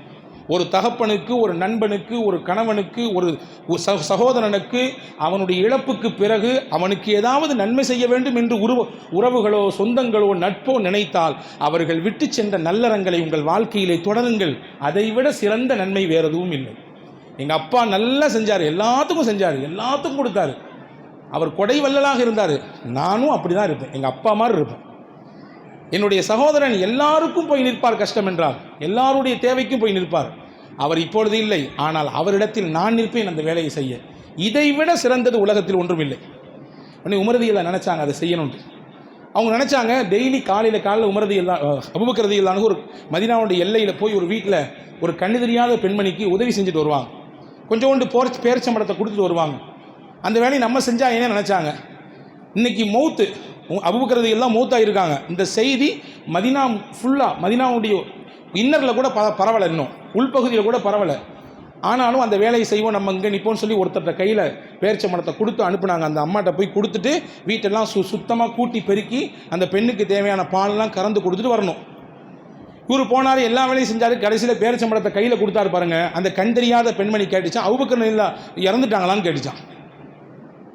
ஒரு தகப்பனுக்கு ஒரு நண்பனுக்கு ஒரு கணவனுக்கு ஒரு ச- சகோதரனுக்கு அவனுடைய இழப்புக்கு பிறகு அவனுக்கு ஏதாவது நன்மை செய்ய வேண்டும் என்று உறவு உறவுகளோ சொந்தங்களோ நட்போ நினைத்தால் அவர்கள் விட்டு சென்ற நல்லறங்களை உங்கள் வாழ்க்கையிலே தொடருங்கள். அதைவிட சிறந்த நன்மை வேறு எதுவும் இல்லை. எங்கள் அப்பா நல்லா செஞ்சார். எல்லாத்துக்கும் செஞ்சார். எல்லாத்துக்கும் கொடுத்தாரு. அவர் கொடை வல்லலாக இருந்தார். நானும் அப்படி தான் இருப்பேன். எங்கள் அப்பா மாதிரி இருப்பேன். என்னுடைய சகோதரன் எல்லாருக்கும் போய் நிற்பார் கஷ்டம் என்றார் எல்லாருடைய தேவைக்கும் போய் நிற்பார். அவர் இப்பொழுது இல்லை ஆனால் அவரிடத்தில் நான் நிற்பேன் அந்த வேலையை செய்ய. இதைவிட சிறந்தது உலகத்தில் ஒன்றும் இல்லை. உடனே உமரதியில் நினச்சாங்க அதை செய்யணும்ட்டு. அவங்க நினச்சாங்க டெய்லி காலையில் காலையில் உமரதி இல்லா அபுபக்கரதி ஒரு மதினாவுடைய எல்லையில் போய் ஒரு வீட்டில் ஒரு கண்ணு தெரியாத பெண்மணிக்கு உதவி செஞ்சுட்டு வருவாங்க. கொஞ்சோண்டு போர்ச்சி பேரிச்சம்பழத்தை கொடுத்துட்டு வருவாங்க. அந்த வேலையை நம்ம செஞ்சால் என்ன நினச்சாங்க? இன்னைக்கு மௌத்து அபுபக்கரது எல்லாம் மூத்தாக இருக்காங்க இந்த செய்தி மதினா ஃபுல்லாக மதினாவுடைய இன்னரில் கூட ப பரவலை இன்னும். உள்பகுதியில் கூட பரவலை. ஆனாலும் அந்த வேலையை செய்வோம் நம்ம இங்கே நிற்போம்னு சொல்லி ஒருத்தர்கிட்ட கையில் பேர்ச்ச மரத்தை கொடுத்து அனுப்புனாங்க. அந்த அம்மாட்ட போய் கொடுத்துட்டு வீட்டெல்லாம் சு சுத்தமாக கூட்டி பெருக்கி அந்த பெண்ணுக்கு தேவையான பால்லாம் கறந்து கொடுத்துட்டு வரணும். இவர் போனார் எல்லா வேலையும் செஞ்சார். கடைசியில் பேரிச்சம்பழத்தை கையில் கொடுத்தாரு பாருங்க. அந்த கண் தெரியாத பெண்மணி கேட்டுச்சான் அவுபக்கர் இல்லை இறந்துட்டாங்களான்னு கேட்டுச்சான்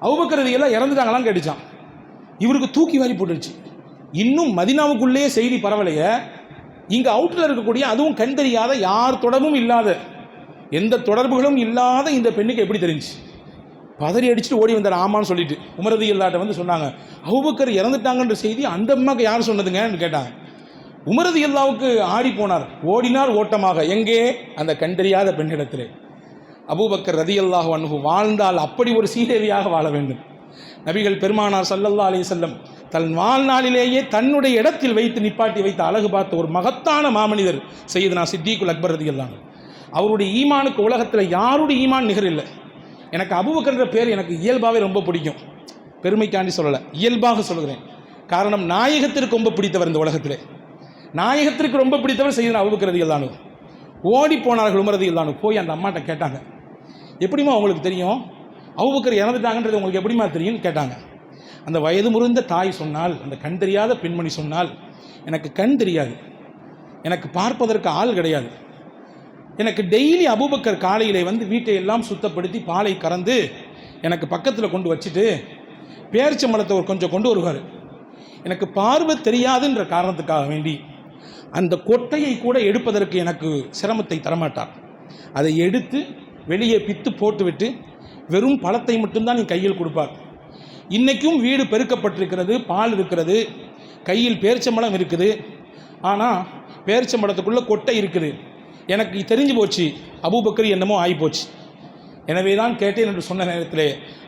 அவுபக்கர் எல்லாம் இறந்துட்டாங்களான்னு கேட்டுச்சான் இவருக்கு தூக்கி வாரி போட்டுருச்சு. இன்னும் மதினாவுக்குள்ளேயே செய்தி பரவலையே. இங்கே அவுட்டில் இருக்கக்கூடிய அதுவும் கண் தெரியாத யார் தொடர்பும் இல்லாத எந்த தொடர்புகளும் இல்லாத இந்த பெண்ணுக்கு எப்படி தெரிஞ்சு பதறி அடிச்சுட்டு ஓடி வந்தார் ஆமான்னு சொல்லிட்டு. உமரதி இல்லாட்ட வந்து சொன்னாங்க அவுபக்கர் இறந்துட்டாங்கன்ற செய்தி அந்த அம்மாக்கு யார் சொன்னதுங்கன்னு கேட்டாங்க. உமரது அல்லாவுக்கு ஆடி போனார் ஓடினார் ஓட்டமாக. எங்கே? அந்த கண்டறியாத பெண்ணிடத்திலே. அபூபக்கர் ரதியல்லாஹு அன்ஹு வாழ்ந்தால் அப்படி ஒரு சீதேவியாக வாழ வேண்டும். நபிகள் பெருமானார் சல்லல்லா அலி செல்லம் தன் வாழ்நாளிலேயே தன்னுடைய இடத்தில் வைத்து நிப்பாட்டி வைத்த அழகு பார்த்த ஒரு மகத்தான மாமனிதர் செய்தனா சித்திகுல் அக்பர் ரதியல்லாங்க அவருடைய ஈமானுக்கு உலகத்தில் யாருடைய ஈமான் நிகர் இல்லை. எனக்கு அபுபக்கர்ன்ற பேர் எனக்கு இயல்பாகவே ரொம்ப பிடிக்கும். பெருமைக்காண்டி சொல்லலை இயல்பாக சொல்கிறேன் காரணம் நாயகத்திற்கு ரொம்ப பிடித்தவர் இந்த உலகத்தில். நாயகத்திற்கு ரொம்ப பிடித்தவர் செய்தனா அபுபக்கரதிகள் தானு ஓடி போனார்கள் உமரதிகள் தானு போய் அந்த அம்மாட்ட கேட்டாங்க. எப்படிம்மா உங்களுக்கு தெரியும்? அவுபக்கர் இறந்துட்டாங்கன்றது உங்களுக்கு எப்படிமா தெரியும்னு கேட்டாங்க. அந்த வயது முறிந்த தாய் சொன்னால் அந்த கண் தெரியாத பெண்மணி சொன்னால் எனக்கு கண் தெரியாது. எனக்கு பார்ப்பதற்கு ஆள் கிடையாது. எனக்கு டெய்லி அபுபக்கர் காலையிலே வந்து வீட்டை எல்லாம் சுத்தப்படுத்தி பாலை கறந்து எனக்கு பக்கத்தில் கொண்டு வச்சுட்டு பேரிச்சம்பளத்தை ஒரு கொஞ்சம் கொண்டு வருவார். எனக்கு பார்வை தெரியாதுன்ற காரணத்துக்காக வேண்டி அந்த கொட்டையை கூட எடுப்பதற்கு எனக்கு சிரமத்தை தரமாட்டார். அதை எடுத்து வெளியே பித்து போட்டுவிட்டு வெறும் பழத்தை மட்டும்தான் நீ கையில் கொடுப்பார். இன்றைக்கும் வீடு பெருக்கப்பட்டிருக்கிறது பால் இருக்கிறது கையில் பேரிச்சம்பழம் இருக்குது. ஆனால் பேரிச்சம்பழத்துக்குள்ளே கொட்டை இருக்குது. எனக்கு தெரிஞ்சு போச்சு அபூபக்கர் என்னமோ ஆகிப்போச்சு எனவே தான் கேட்டேன் என்று சொன்ன நேரத்திலே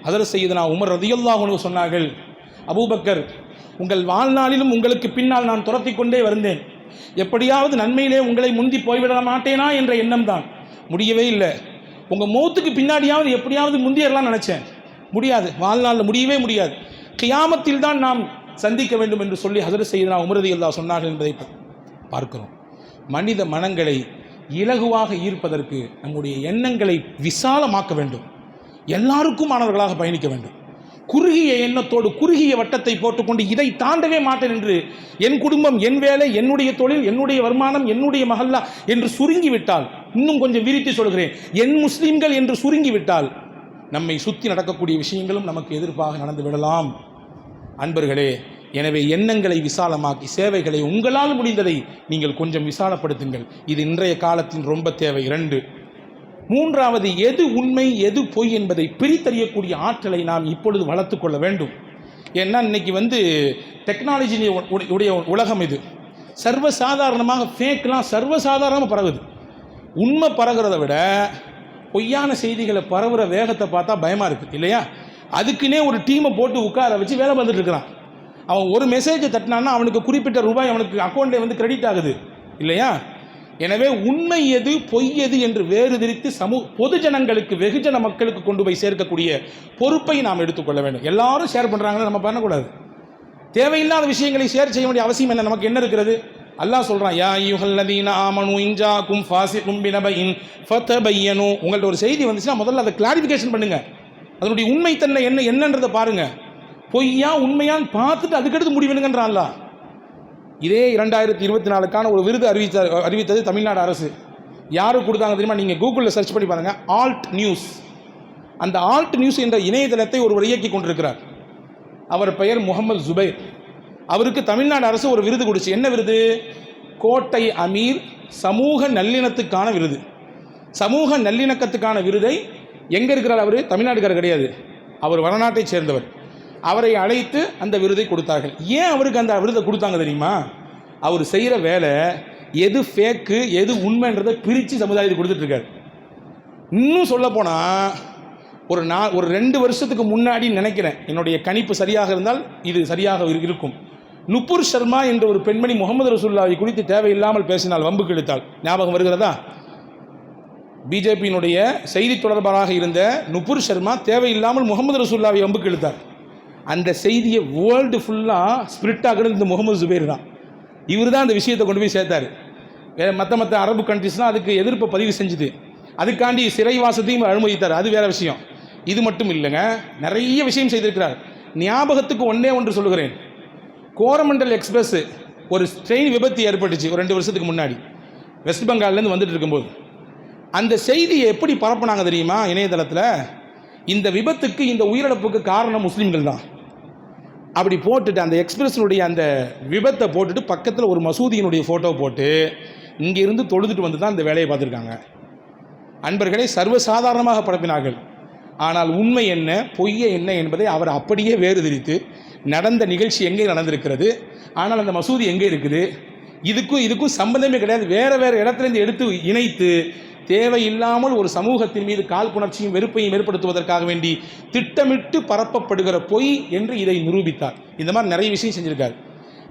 அதர் நான் உமர் ரதியுல்லாஹு சொன்னார்கள் அபூபக்கர் உங்கள் வாழ்நாளிலும் உங்களுக்கு பின்னால் நான் துரத்தி கொண்டே வந்தேன் எப்படியாவது நன்மையிலே உங்களை முந்தி போய்விட மாட்டேனா என்ற எண்ணம் தான் முடியவே இல்லை. உங்கள் மூத்துக்கு பின்னாடியாவது எப்படியாவது முந்தியறலாம் நினச்சேன். முடியாது. வாழ்நாளில் முடியவே முடியாது. கியாமத்தில் தான் நாம் சந்திக்க வேண்டும் என்று சொல்லி ஹசரத் செய்தனா உமரதி அல்லா சொன்னார்கள் என்பதை பார்க்கிறோம். மனித மனங்களை இலகுவாக ஈர்ப்பதற்கு நம்முடைய எண்ணங்களை விசாலமாக்க வேண்டும். எல்லாருக்கும் மாணவர்களாக பயணிக்க வேண்டும். குறுகிய எண்ணத்தோடு குறுகிய வட்டத்தை போட்டுக்கொண்டு இதை தாண்டவே மாட்டேன் என்று என் குடும்பம் என் வேலை என்னுடைய தொழில் என்னுடைய வருமானம் என்னுடைய மகல்லா என்று சுருங்கி விட்டால் இன்னும் கொஞ்சம் விரித்து சொல்கிறேன். என் முஸ்லீம்கள் என்று சுருங்கிவிட்டால் நம்மை சுற்றி நடக்கக்கூடிய விஷயங்களும் நமக்கு எதிர்ப்பாக நடந்து விடலாம். அன்பர்களே எனவே எண்ணங்களை விசாலமாக்கி சேவைகளை உங்களால் முடிந்ததை நீங்கள் கொஞ்சம் விசாலப்படுத்துங்கள். இது இன்றைய காலத்தின் ரொம்ப தேவை. இரண்டு மூன்றாவது எது உண்மை எது பொய் என்பதை பிரித்தறியக்கூடிய ஆற்றலை நாம் இப்பொழுது வளர்த்து கொள்ள வேண்டும். ஏன்னா இன்னைக்கு வந்து டெக்னாலஜி உடைய உலகம் இது. சர்வசாதாரணமாக ஃபேக்லாம் சர்வசாதாரணமாக பரவுது. உண்மை பரவுறதை விட பொய்யான செய்திகளை பரவுற வேகத்தை பார்த்தா பயமாக இருக்குது இல்லையா? அதுக்குன்னே ஒரு டீமை போட்டு உட்கார வச்சு வேலை பார்த்துட்டு இருக்கிறான். அவன் ஒரு மெசேஜை தட்டினான்னா அவனுக்கு குறிப்பிட்ட ரூபாய் அவனுக்கு அக்கௌண்ட்டே வந்து கிரெடிட் ஆகுது இல்லையா? எனவே உண்மை எது பொய் எது என்று வேறு திரித்து சமூ பொதுஜனங்களுக்கு வெகுஜன மக்களுக்கு கொண்டு போய் சேர்க்கக்கூடிய பொறுப்பை நாம் எடுத்துக்கொள்ள வேண்டும். எல்லாரும் ஷேர் பண்ணுறாங்கன்னு நம்ம பண்ணக்கூடாது. தேவையில்லாத விஷயங்களை ஷேர் செய்ய வேண்டிய அவசியம் என்ன? நமக்கு என்ன இருக்கிறது? அல்லாஹ் சொல்கிறான் யா யுஹல்லதீன ஆமனு இன்ஜா கும் ஃபாசி கும்பினபையின் ஃபத்த பையனு உங்கள்ட்ட ஒரு செய்தி வந்துச்சுன்னா முதல்ல அதை கிளாரிஃபிகேஷன் பண்ணுங்கள் அதனுடைய உண்மைத்தன்மை என்ன என்னன்றதை பாருங்கள் பொய்யா உண்மையான்னு பார்த்துட்டு அதுக்கடுத்து முடிவெடுங்கன்றான் இதே இரண்டாயிரத்தி இருபத்தி நாலுக்கான ஒரு விருது அறிவித்த அறிவித்தது தமிழ்நாடு அரசு. யாருக்கு கொடுத்தாங்க தெரியுமா? நீங்கள் கூகுளில் சர்ச் பண்ணி பாருங்கள் ஆல்ட் நியூஸ் அந்த ஆல்ட் நியூஸ் என்ற இணையதளத்தை ஒருவர் இயக்கி கொண்டிருக்கிறார். அவர் பெயர் முகமது ஜுபைர். அவருக்கு தமிழ்நாடு அரசு ஒரு விருது கொடுச்சு. என்ன விருது? கோட்டை அமீர் சமூக நல்லிணத்துக்கான விருது. சமூக நல்லிணக்கத்துக்கான விருதை எங்கே இருக்கிறார் அவர்? தமிழ்நாடுக்காரர் கிடையாது. அவர் வடநாட்டைச் சேர்ந்தவர். அவரை அழைத்து அந்த விருதை கொடுத்தார்கள். ஏன் அவருக்கு அந்த விருதை கொடுத்தாங்க தெரியுமா? அவர் செய்கிற வேலை எது ஃபேக்கு எது உண்மைன்றதை பிரித்து சமுதாயத்துக்கு கொடுத்துட்ருக்காரு இன்னும் சொல்லப்போனால் ஒரு நா ஒரு ரெண்டு வருஷத்துக்கு முன்னாடி நினைக்கிறேன். என்னுடைய கணிப்பு சரியாக இருந்தால் இது சரியாக இருக்கும். நுப்பூர் சர்மா என்ற ஒரு பெண்மணி முகமது ரசூல்லாவை குறித்து தேவையில்லாமல் பேசினால் வம்புக்கு இழுத்தாள் ஞாபகம் வருகிறதா? பிஜேபியினுடைய செய்தி தொடர்பாளராக இருந்த நுபுர் சர்மா தேவையில்லாமல் முகமது ரசூல்லாவை வம்புக்கு கெடுத்தார். அந்த செய்தியை வேர்ல்டு ஃபுல்லாக ஸ்பிரிட் ஆகிறது இந்த முகமது ஜுபேர் தான். இவர் தான் அந்த விஷயத்தை கொண்டு போய் சேர்த்தாரு. மற்ற மற்ற அரபு கண்ட்ரிஸ்லாம் அதுக்கு எதிர்ப்பை பதிவு செஞ்சுது. அதுக்காண்டி சிறைவாசத்தையும் அனுமதித்தார். அது வேறு விஷயம். இது மட்டும் இல்லைங்க. நிறைய விஷயம் செய்திருக்கிறார். ஞாபகத்துக்கு ஒன்றே ஒன்று சொல்லுகிறேன். கோரமண்டல் எக்ஸ்பிரஸ்ஸு ஒரு ட்ரெயின் விபத்து ஏற்பட்டுச்சு ஒரு ரெண்டு வருஷத்துக்கு முன்னாடி. வெஸ்ட் பெங்கால்லேருந்து வந்துட்டு இருக்கும்போது. அந்த செய்தியை எப்படி பரப்புனாங்க தெரியுமா? இணையதளத்தில் இந்த விபத்துக்கு இந்த உயிரிழப்புக்கு காரணம் முஸ்லீம்கள் தான். அப்படி போட்டுட்டு அந்த எக்ஸ்பிரஸினுடைய அந்த விபத்தை போட்டுட்டு பக்கத்தில் ஒரு மசூதியினுடைய ஃபோட்டோ போட்டு இங்கேருந்து தொழுதுட்டு வந்து தான் இந்த வேலையை பார்த்துருக்காங்க. அன்பர்களை சர்வசாதாரணமாக பரப்பினார்கள். ஆனால் உண்மை என்ன பொய்ய என்ன என்பதை அவர் அப்படியே வேறு வேறுதிரித்து நடந்த நிகழ்ச்சி எங்கே நடந்திருக்கிறது? ஆனால் அந்த மசூதி எங்கே இருக்குது? இதுக்கும் இதுக்கும் சம்பந்தமே கிடையாது. வேறு வேறு இடத்துலேருந்து எடுத்து இணைத்து தேவையில்லாமல் ஒரு சமூகத்தின் மீது காழ்ப்புணர்ச்சியும் வெறுப்பையும் ஏற்படுத்துவதற்காக வேண்டி திட்டமிட்டு பரப்பப்படுகிற பொய் என்று இதை நிரூபித்தார். இந்த மாதிரி நிறைய விஷயம் செஞ்சிருக்கார்.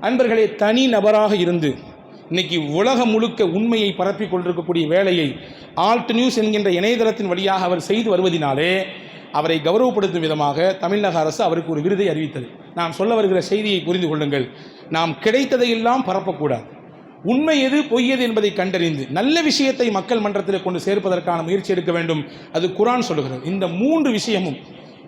அன்பர்களே தனி நபராக இருந்து இன்னைக்கு உலகம் முழுக்க உண்மையை பரப்பி கொண்டிருக்கக்கூடிய வேலையை ஆல்ட் நியூஸ் என்கின்ற இணையதளத்தின் வழியாக அவர் செய்து வருவதினாலே அவரை கௌரவப்படுத்தும் விதமாக தமிழக அரசு அவருக்கு ஒரு விருதை அறிவித்தது. நாம் சொல்ல வருகிற செய்தியை புரிந்து கொள்ளுங்கள். நாம் கிடைத்ததையெல்லாம் பரப்பக்கூடாது. உண்மை எது பொய் எது என்பதை கண்டறிந்து நல்ல விஷயத்தை மக்கள் மன்றத்தில் கொண்டு சேர்ப்பதற்கான முயற்சி எடுக்க வேண்டும். அது குரான் சொல்லுகிறது. இந்த மூன்று விஷயமும்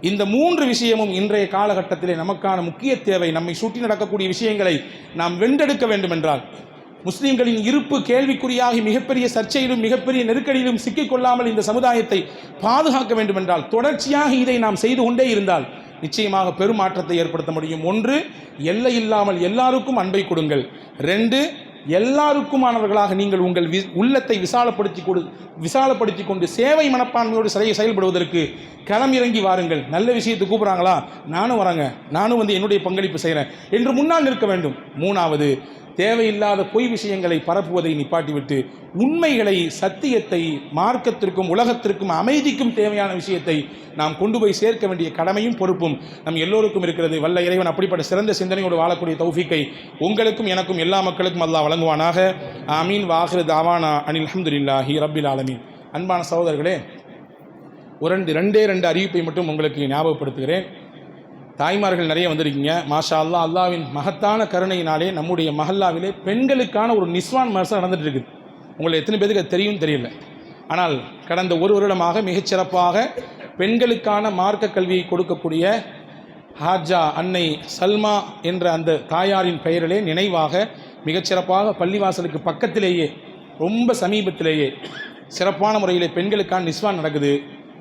இந்த மூன்று விஷயமும் இன்றைய காலகட்டத்திலே நமக்கான முக்கிய தேவை. நம்மை சுற்றி நடக்கக்கூடிய விஷயங்களை நாம் வென்றெடுக்க வேண்டுமென்றால் முஸ்லீம்களின் இருப்பு கேள்விக்குறியாகி மிகப்பெரிய சர்ச்சையிலும் மிகப்பெரிய நெருக்கடியிலும் சிக்கிக்கொள்ளாமல் இந்த சமுதாயத்தை பாதுகாக்க வேண்டுமென்றால் தொடர்ச்சியாக இதை நாம் செய்து கொண்டே இருந்தால் நிச்சயமாக பெரும் மாற்றத்தை ஏற்படுத்த முடியும். ஒன்று எல்லை இல்லாமல் எல்லாருக்கும் அன்பை கொடுங்கள். ரெண்டு எல்லாருக்குமானவர்களாக நீங்கள் உங்கள் வி உள்ளத்தை விசாலப்படுத்தி கொடு விசாலப்படுத்தி கொண்டு சேவை மனப்பான்மையோடு சிறையை செயல்படுவதற்கு களமிறங்கி வாருங்கள். நல்ல விஷயத்தை கூப்பிட்றாங்களா? நானும் வரேங்க. நானும் வந்து என்னுடைய பங்களிப்பு செய்கிறேன் என்று முன்னால் நிற்க வேண்டும். மூணாவது தேவையில்லாத பொய் விஷயங்களை பரப்புவதை நிப்பாட்டிவிட்டு உண்மைகளை சத்தியத்தை மார்க்கத்திற்கும் உலகத்திற்கும் அமைதிக்கும் தேவையான விஷயத்தை நாம் கொண்டு போய் சேர்க்க வேண்டிய கடமையும் பொறுப்பும் நம் எல்லோருக்கும் இருக்கிறது. வல்ல இறைவன் அப்படிப்பட்ட சிறந்த சிந்தனையோடு வாழக்கூடிய தௌஃபிக்கை உங்களுக்கும் எனக்கும் எல்லா மக்களுக்கும் அல்லாஹ் வழங்குவானாக. ஆமீன். வாஹிரு தாவானா அனில் அஹமதுல்லாஹி ரபில் ஆலமீன். அன்பான சகோதரர்களே ஒரு ரெண்டு ரெண்டே ரெண்டு அறிவிப்பை மட்டும் உங்களுக்கு ஞாபகப்படுத்துகிறேன். தாய்மார்கள் நிறைய வந்திருக்கீங்க. மாஷா அல்லா அல்லாவின் மகத்தான கருணையினாலே நம்முடைய மஹல்லாவிலே பெண்களுக்கான ஒரு நிஸ்வான் மரசம் நடந்துட்டு இருக்குது உங்களை எத்தனை பேருக்கு அது தெரியும் தெரியல. ஆனால் கடந்த ஒரு வருடமாக மிகச்சிறப்பாக பெண்களுக்கான மார்க்க கல்வியை கொடுக்கக்கூடிய ஹாஜா அன்னை சல்மா என்ற அந்த தாயாரின் பெயரிலே நினைவாக மிகச்சிறப்பாக பள்ளிவாசலுக்கு பக்கத்திலேயே ரொம்ப சமீபத்திலேயே சிறப்பான முறையிலே பெண்களுக்கான நிஸ்வான் நடக்குது.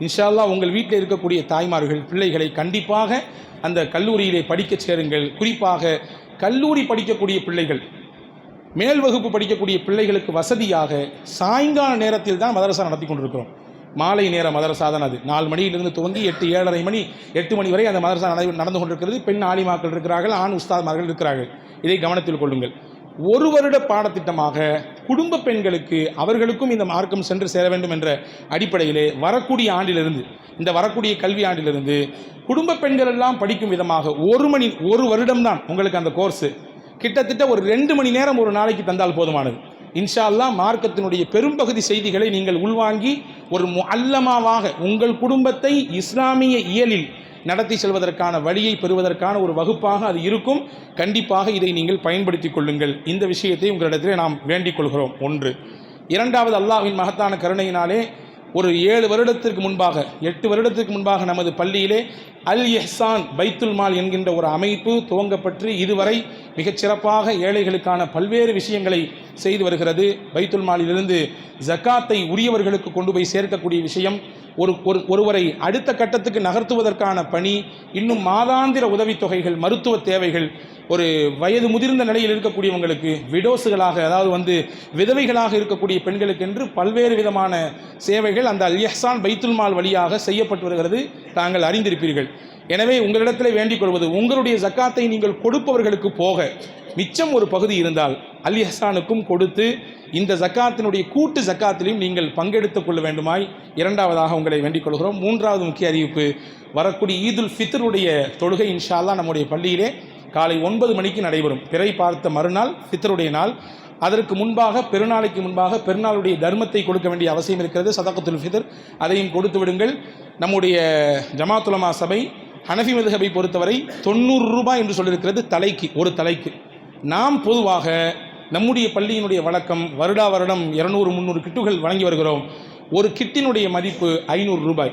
இன்ஷால்லா உங்கள் வீட்டில் இருக்கக்கூடிய தாய்மார்கள் பிள்ளைகளை கண்டிப்பாக அந்த கல்லூரியிலே படிக்கச் சேருங்கள். குறிப்பாக கல்லூரி படிக்கக்கூடிய பிள்ளைகள் மேல் வகுப்பு படிக்கக்கூடிய பிள்ளைகளுக்கு வசதியாக சாயங்கால நேரத்தில் தான் மதரசா நடத்தி கொண்டிருக்கிறோம். மாலை நேர மதரசா தான் அது. நாலு மணியிலிருந்து துவங்கி எட்டு ஏழரை மணி எட்டு மணி வரை அந்த மதரசா நடை- நடந்து கொண்டிருக்கிறது. பெண் ஆலிமாக்கள் இருக்கிறார்கள் ஆண் உஸ்தாத்மார்கள் இருக்கிறார்கள். இதை கவனத்தில் கொள்ளுங்கள். ஒரு வருட பாடத்திட்டமாக குடும்ப பெண்களுக்கு அவர்களுக்கும் இந்த மார்க்கம் சென்று சேர வேண்டும் என்ற அடிப்படையிலே வரக்கூடிய ஆண்டிலிருந்து இந்த வரக்கூடிய கல்வி ஆண்டிலிருந்து குடும்ப பெண்கள் எல்லாம் படிக்கும் விதமாக ஒரு மணி ஒரு வருடம்தான் உங்களுக்கு அந்த கோர்ஸு. கிட்டத்தட்ட ஒரு ரெண்டு மணி நேரம் ஒரு நாளைக்கு தந்தால் போதுமானது. இன்ஷா அல்லாஹ் மார்க்கத்தினுடைய பெரும்பகுதி செய்திகளை நீங்கள் உள்வாங்கி ஒரு அல்லமாவாக உங்கள் குடும்பத்தை இஸ்லாமிய இயலில் நடத்தி செல்வதற்கான வழியை பெறுவதற்கான ஒரு வகுப்பாக அது இருக்கும். கண்டிப்பாக இதை நீங்கள் பயன்படுத்திக் கொள்ளுங்கள். இந்த விஷயத்தை உங்களிடத்திலே நாம் வேண்டிக் கொள்கிறோம். ஒன்று. இரண்டாவது அல்லாஹ்வின் மகத்தான கருணையினாலே ஒரு ஏழு வருடத்திற்கு முன்பாக எட்டு வருடத்திற்கு முன்பாக நமது பள்ளியிலே அல் எஹ்சான் பைத்துல் மால் என்கின்ற ஒரு அமைப்பு துவங்கப்பட்டு இதுவரை மிகச் சிறப்பாக ஏழைகளுக்கான பல்வேறு விஷயங்களை செய்து வருகிறது. பைத்துல் மாலிலிருந்து ஜக்காத்தை உரியவர்களுக்கு கொண்டு போய் சேர்க்கக்கூடிய விஷயம். ஒரு ஒரு ஒருவரை அடுத்த கட்டத்துக்கு நகர்த்துவதற்கான பணி இன்னும் மாதாந்திர உதவித்தொகைகள் மருத்துவ தேவைகள் ஒரு வயது முதிர்ந்த நிலையில் இருக்கக்கூடியவங்களுக்கு விடோஸுகளாக அதாவது வந்து விதவைகளாக இருக்கக்கூடிய பெண்களுக்கென்று பல்வேறு விதமான சேவைகள் அந்த அல் பைத்துல்மால் வழியாக செய்யப்பட்டு வருகிறது தாங்கள் அறிந்திருப்பீர்கள். எனவே உங்களிடத்தில் வேண்டிக் கொள்வது உங்களுடைய ஜக்காத்தை நீங்கள் கொடுப்பவர்களுக்கு போக மிச்சம் ஒரு பகுதி இருந்தால் அல் இஹ்சானுக்கும் கொடுத்து இந்த ஜக்காத்தினுடைய கூட்டு ஜக்காத்திலையும் நீங்கள் பங்கெடுத்துக் கொள்ள வேண்டுமாய் இரண்டாவதாக உங்களை வேண்டிக் கொள்கிறோம். மூன்றாவது முக்கிய அறிவிப்பு வரக்கூடிய ஈதுல் ஃபித்ருடைய தொழுகை இன்ஷால்லா நம்முடைய பள்ளியிலே காலை ஒன்பது மணிக்கு நடைபெறும். பிறை பார்த்த மறுநாள் ஃபித்ருடைய நாள். அதற்கு முன்பாக பெருநாளைக்கு முன்பாக பெருநாளுடைய தர்மத்தை கொடுக்க வேண்டிய அவசியம் இருக்கிறது. சதகத்துல் ஃபிதர் அதையும் கொடுத்து விடுங்கள். நம்முடைய ஜமாத்துலமா சபை ஹனஃபி மதுஹபை பொறுத்தவரை தொண்ணூறு ரூபாய் என்று சொல்லியிருக்கிறது தலைக்கு ஒரு தலைக்கு. நாம் பொதுவாக நம்முடைய பள்ளியினுடைய வழக்கம் வருடா வருடம் இரநூறு முந்நூறு கிட்டுகள் வழங்கி வருகிறோம். ஒரு கிட்டினுடைய மதிப்பு ஐநூறு ரூபாய்.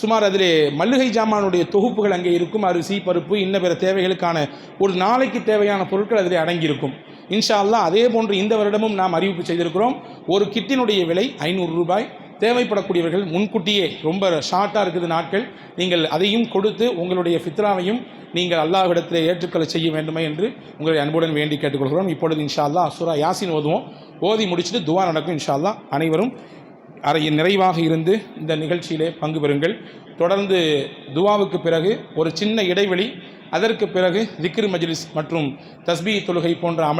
சுமார் அதில் மல்லிகை ஜாமானுடைய தொகுப்புகள் அங்கே இருக்கும். அரிசி பருப்பு இன்ன பிற தேவைகளுக்கான ஒரு நாளைக்கு தேவையான பொருட்கள் அதில் அடங்கியிருக்கும். இன்ஷா அல்லா அதே போன்று இந்த வருடமும் நாம் அறிவிப்பு செய்திருக்கிறோம். ஒரு கிட்டினுடைய விலை ஐநூறு ரூபாய். தேவைப்படக்கூடியவர்கள் முன்கூட்டியே ரொம்ப ஷார்ட்டாக இருக்குது நாட்கள். நீங்கள் அதையும் கொடுத்து உங்களுடைய ஃபித்ராவையும் நீங்கள் அல்லாஹ்விடத்தில் ஏற்றுக்களை செய்ய வேண்டுமே என்று உங்களை அன்புடன் வேண்டி கேட்டுக்கொள்கிறோம். இப்பொழுது இன்ஷா அல்லா சூரா யாசின் ஓதுவோம். ஓதி முடிச்சுட்டு துவா நடக்கும் இன்ஷா அல்லா அனைவரும் அறையின் நிறைவாக இருந்து இந்த நிகழ்ச்சியிலே பங்கு பெறுங்கள். தொடர்ந்து துவாவுக்கு பிறகு ஒரு சின்ன இடைவெளி அதற்கு பிறகு திக்ரு மஜ்லிஸ் மற்றும் தஸ்பி தொழுகை போன்ற அமல்